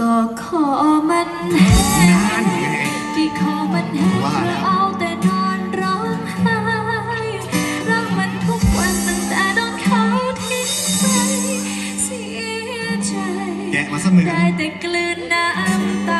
ก็ขอมันแห้งที่ขอมันแห้งเพราเอาแต่นอนร้องไห้รักมันทุกวันตั้งแต่โดนเขาทิ้งไปเสียใจแกมาซมือได้แต่กลืนน้ำตา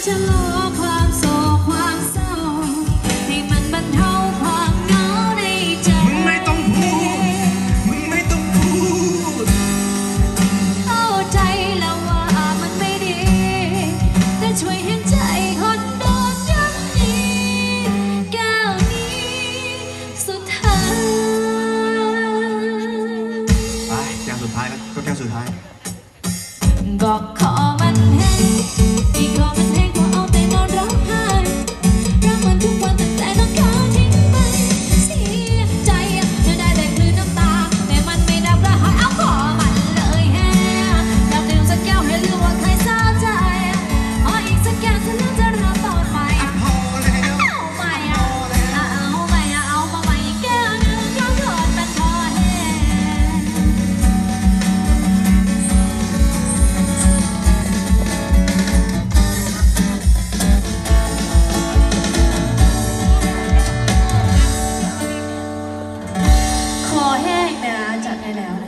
见了。